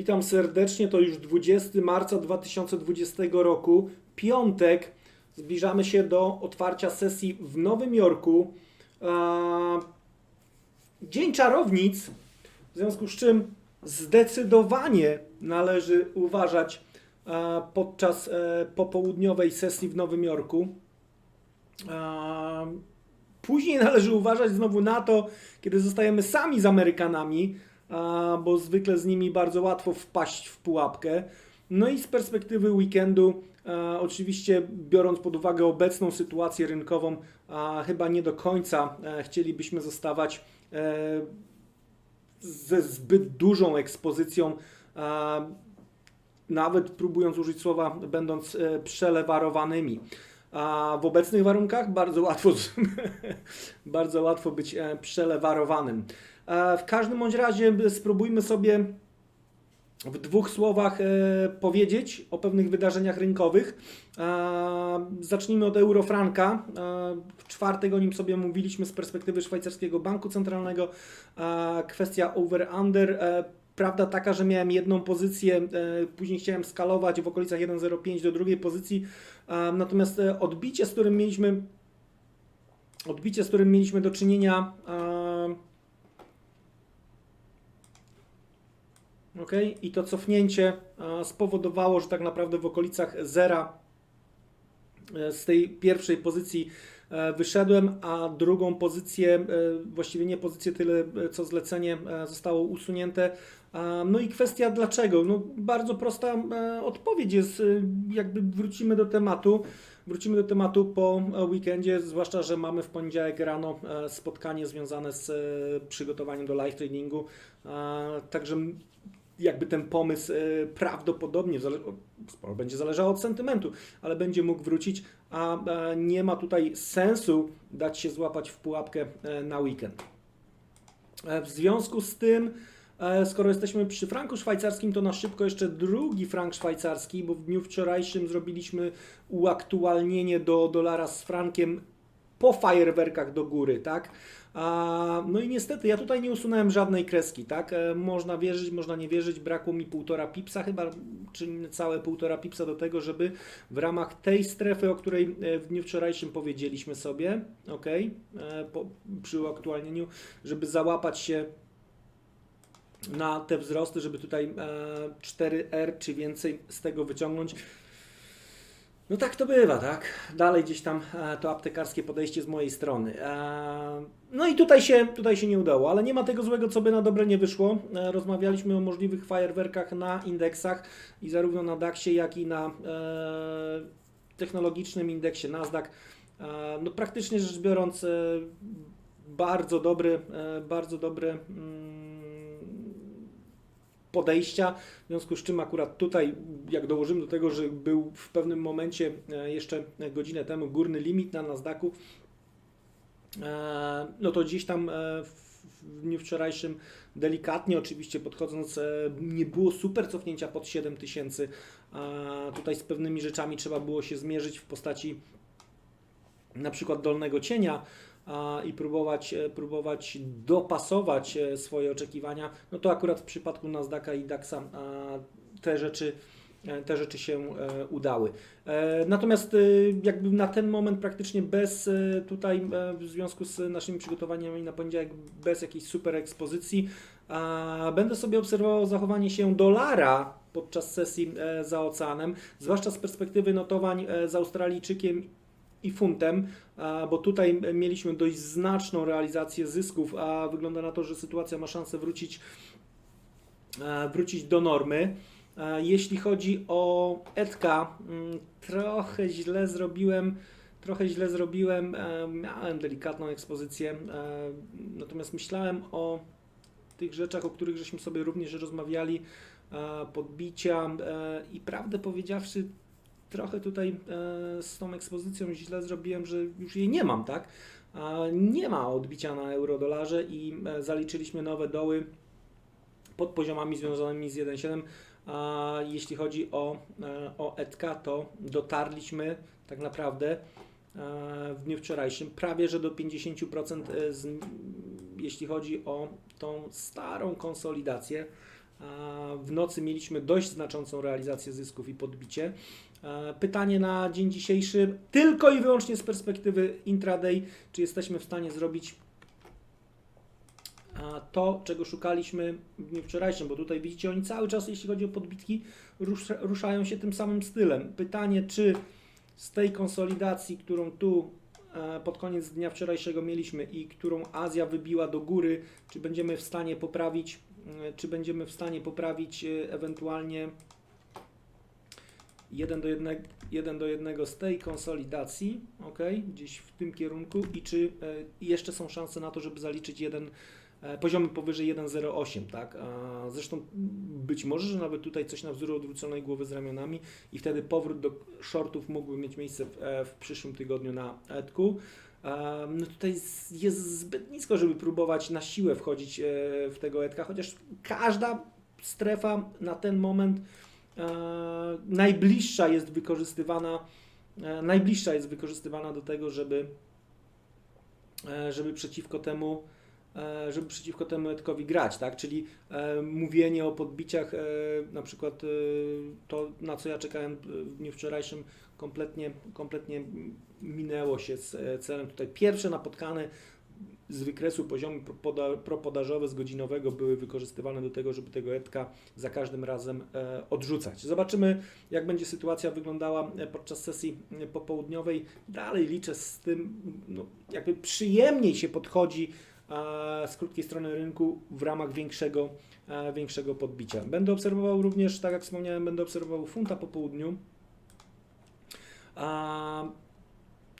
Witam serdecznie, to już 20 marca 2020 roku, piątek. Zbliżamy się do otwarcia sesji w Nowym Jorku. Dzień czarownic, w związku z czym zdecydowanie należy uważać podczas e, popołudniowej sesji w Nowym Jorku. Później należy uważać znowu na to, kiedy zostajemy sami z Amerykanami, bo zwykle z nimi bardzo łatwo wpaść w pułapkę. No i z perspektywy weekendu, e, oczywiście biorąc pod uwagę obecną sytuację rynkową, chyba nie do końca e, chcielibyśmy zostawać e, ze zbyt dużą ekspozycją, nawet próbując użyć słowa, będąc przelewarowanymi. A w obecnych warunkach bardzo łatwo, bardzo łatwo być przelewarowanym. E, W każdym bądź razie spróbujmy sobie w dwóch słowach e, powiedzieć o pewnych wydarzeniach rynkowych. E, Zacznijmy od eurofranka. W czwartek o nim sobie mówiliśmy z perspektywy szwajcarskiego banku centralnego. Kwestia over-under. Prawda taka, że miałem jedną pozycję, później chciałem skalować w okolicach 1,05 do drugiej pozycji, natomiast odbicie, z którym mieliśmy odbicie, z którym mieliśmy do czynienia e, ok, i to cofnięcie e, spowodowało, że tak naprawdę w okolicach zera e, z tej pierwszej pozycji e, wyszedłem, a drugą pozycję, właściwie nie pozycję tyle, co zlecenie zostało usunięte. No i kwestia dlaczego? No bardzo prosta odpowiedź jest, jakby wrócimy do tematu. Wrócimy do tematu po weekendzie, zwłaszcza, że mamy w poniedziałek rano spotkanie związane z przygotowaniem do live tradingu. Także jakby ten pomysł e, prawdopodobnie sporo będzie zależało od sentymentu, ale będzie mógł wrócić, a nie ma tutaj sensu dać się złapać w pułapkę e, na weekend. E, W związku z tym, skoro jesteśmy przy franku szwajcarskim, to na szybko jeszcze drugi frank szwajcarski, bo w dniu wczorajszym zrobiliśmy uaktualnienie do dolara z frankiem po fajerwerkach do góry, tak? No i niestety, ja tutaj nie usunąłem żadnej kreski, tak? E, Można wierzyć, można nie wierzyć, brakło mi półtora pipsa chyba, czy całe półtora pipsa do tego, żeby w ramach tej strefy, o której e, w dniu wczorajszym powiedzieliśmy sobie, ok, po, przy uaktualnieniu, żeby załapać się na te wzrosty, żeby tutaj e, 4R czy więcej z tego wyciągnąć. No tak to bywa, tak? Dalej gdzieś tam e, to aptekarskie podejście z mojej strony. E, no i tutaj się, tutaj się nie udało, ale nie ma tego złego, co by na dobre nie wyszło. E, rozmawialiśmy o możliwych fajerwerkach na indeksach i zarówno na DAXie, jak i na technologicznym indeksie Nasdaq. No praktycznie rzecz biorąc, bardzo dobry, bardzo dobry mm, podejścia, w związku z czym akurat tutaj, jak dołożymy do tego, że był w pewnym momencie e, jeszcze godzinę temu górny limit na Nasdaqu, e, no to gdzieś tam e, w dniu wczorajszym delikatnie oczywiście podchodząc, nie było super cofnięcia pod 7000, a tutaj z pewnymi rzeczami trzeba było się zmierzyć w postaci na przykład dolnego cienia i próbować, e, próbować dopasować e, swoje oczekiwania, no to akurat w przypadku Nasdaqa i DAXa te rzeczy e, te rzeczy się udały. Natomiast jakby na ten moment praktycznie bez tutaj w związku z naszymi przygotowaniami na poniedziałek bez jakiejś super ekspozycji będę sobie obserwował zachowanie się dolara podczas sesji za oceanem, zwłaszcza z perspektywy notowań z Australijczykiem i funtem, bo tutaj mieliśmy dość znaczną realizację zysków, a wygląda na to, że sytuacja ma szansę wrócić, wrócić do normy. Jeśli chodzi o Edka, mm, trochę źle zrobiłem. Trochę źle zrobiłem. Miałem delikatną ekspozycję, natomiast myślałem o tych rzeczach, o których żeśmy sobie również rozmawiali, podbicia i prawdę powiedziawszy, trochę tutaj e, z tą ekspozycją źle zrobiłem, że już jej nie mam, tak? Nie ma odbicia na euro-dolarze i e, zaliczyliśmy nowe doły pod poziomami związanymi z 1,7. A jeśli chodzi o, e, o ETK, to dotarliśmy tak naprawdę w dniu wczorajszym prawie że do 50%, e, z, jeśli chodzi o tą starą konsolidację. W nocy mieliśmy dość znaczącą realizację zysków i podbicie. Pytanie na dzień dzisiejszy, tylko i wyłącznie z perspektywy intraday, czy jesteśmy w stanie zrobić to, czego szukaliśmy w dniu wczorajszym, bo tutaj widzicie, oni cały czas, jeśli chodzi o podbitki, rusza, ruszają się tym samym stylem. Pytanie, czy z tej konsolidacji, którą tu pod koniec dnia wczorajszego mieliśmy i którą Azja wybiła do góry, czy będziemy w stanie poprawić, czy będziemy w stanie poprawić e, ewentualnie 1 do 1, 1 do 1 z tej konsolidacji, ok, gdzieś w tym kierunku i czy e, jeszcze są szanse na to, żeby zaliczyć jeden e, poziomy powyżej 1,08, tak? A Zresztą być może, że nawet tutaj coś na wzór odwróconej głowy z ramionami i wtedy powrót do shortów mógłby mieć miejsce w, e, w przyszłym tygodniu na Edku. No tutaj jest zbyt nisko, żeby próbować na siłę wchodzić e, w tego Edka, chociaż każda strefa na ten moment e, najbliższa jest wykorzystywana, e, najbliższa jest wykorzystywana do tego, żeby, żeby przeciwko temu żeby przeciwko temu Edkowi grać, tak? Czyli e, mówienie o podbiciach, e, na przykład e, to, na co ja czekałem w dniu wczorajszym, kompletnie, kompletnie minęło się z e, celem. Tutaj pierwsze napotkane z wykresu poziomy propoda- z godzinowego były wykorzystywane do tego, żeby tego Edka za każdym razem e, odrzucać. Zobaczymy, jak będzie sytuacja wyglądała e, podczas sesji e, popołudniowej. Dalej liczę z tym, no, jakby przyjemniej się podchodzi e, z krótkiej strony rynku w ramach większego, e, większego podbicia. Będę obserwował również, tak jak wspomniałem, będę obserwował funta po południu.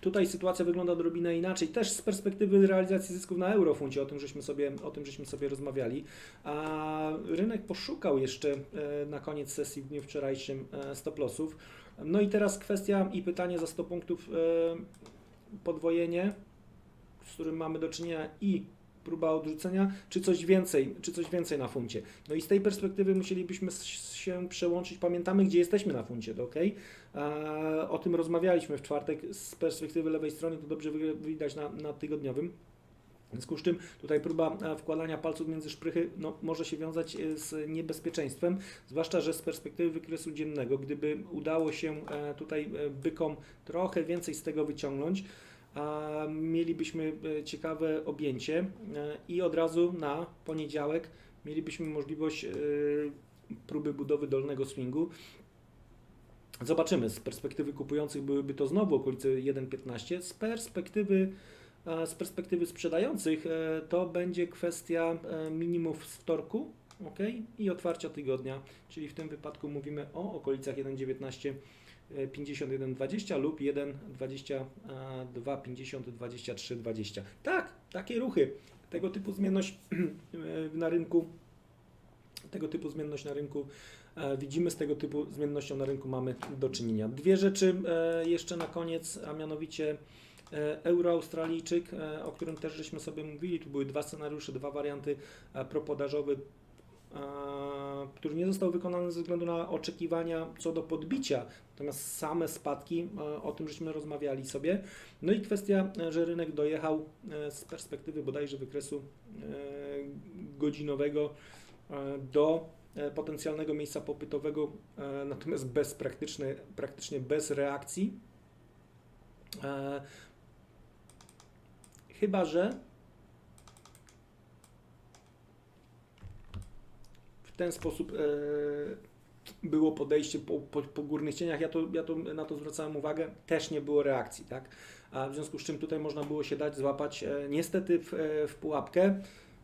Tutaj sytuacja wygląda odrobinę inaczej, też z perspektywy realizacji zysków na eurofuncie, o tym żeśmy sobie, o tym żeśmy sobie rozmawiali. A rynek poszukał jeszcze e, na koniec sesji w dniu wczorajszym e, stop lossów. No i teraz kwestia i pytanie za 100 punktów e, podwojenie, z którym mamy do czynienia i próba odrzucenia, czy coś więcej, czy coś więcej na funcie. No i z tej perspektywy musielibyśmy się przełączyć, pamiętamy gdzie jesteśmy na funcie, to ok? E, O tym rozmawialiśmy w czwartek z perspektywy lewej strony, to dobrze widać na, na tygodniowym. W związku z czym tutaj próba e, wkładania palców między szprychy no, może się wiązać e, z niebezpieczeństwem, zwłaszcza, że z perspektywy wykresu dziennego, gdyby udało się e, tutaj bykom trochę więcej z tego wyciągnąć, a mielibyśmy e, ciekawe objęcie e, i od razu na poniedziałek mielibyśmy możliwość e, próby budowy dolnego swingu. Zobaczymy, z perspektywy kupujących byłyby to znowu okolice 1,15, z perspektywy z perspektywy sprzedających to będzie kwestia minimów z wtorku ok, i otwarcia tygodnia, czyli w tym wypadku mówimy o okolicach 1,19 e, 51, 20 lub 1,22, 50, 23, 20. Tak, takie ruchy. Tego typu zmienność na rynku, tego typu zmienność na rynku e, widzimy, z tego typu zmiennością na rynku mamy do czynienia. Dwie rzeczy e, jeszcze na koniec, a mianowicie e, euro-australijczyk, o którym też żeśmy sobie mówili. Tu były dwa scenariusze, dwa warianty propodażowy, który nie został wykonany ze względu na oczekiwania co do podbicia, natomiast same spadki, e, o tym żeśmy rozmawiali sobie. No i kwestia, e, że rynek dojechał e, z perspektywy bodajże wykresu e, godzinowego e, do e, potencjalnego miejsca popytowego, e, natomiast bez praktyczne, praktycznie bez reakcji. E, Chyba, że ten sposób e, było podejście po, po, po górnych cieniach. Ja, to, ja to, na to zwracałem uwagę. Też nie było reakcji, tak? A w związku z czym tutaj można było się dać złapać e, niestety w, e, w pułapkę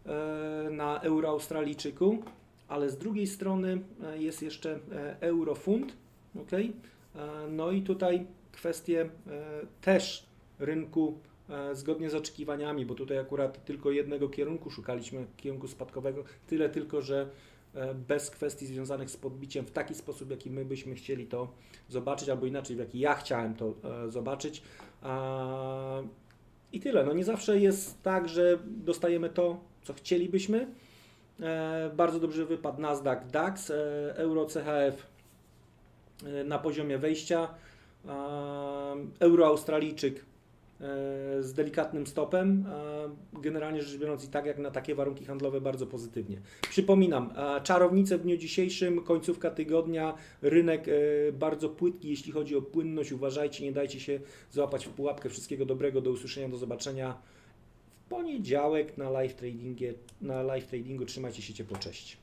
e, na euro australijczyku, ale z drugiej strony e, jest jeszcze e, ok? E, No i tutaj kwestie e, też rynku e, zgodnie z oczekiwaniami, bo tutaj akurat tylko jednego kierunku szukaliśmy, kierunku spadkowego, tyle tylko, że bez kwestii związanych z podbiciem w taki sposób, jaki my byśmy chcieli to zobaczyć, albo inaczej, w jaki ja chciałem to e, zobaczyć. I tyle. No nie zawsze jest tak, że dostajemy to, co chcielibyśmy. E, bardzo dobrze wypadł Nasdaq DAX, e, Euro CHF e, na poziomie wejścia, e, Euro Australijczyk e, E, z delikatnym stopem, generalnie rzecz biorąc i tak jak na takie warunki handlowe bardzo pozytywnie. Przypominam, czarownice w dniu dzisiejszym, końcówka tygodnia, rynek e, bardzo płytki, jeśli chodzi o płynność, uważajcie, nie dajcie się złapać w pułapkę. Wszystkiego dobrego, do usłyszenia, do zobaczenia w poniedziałek na live, tradingie, na live tradingu. Trzymajcie się ciepło, cześć.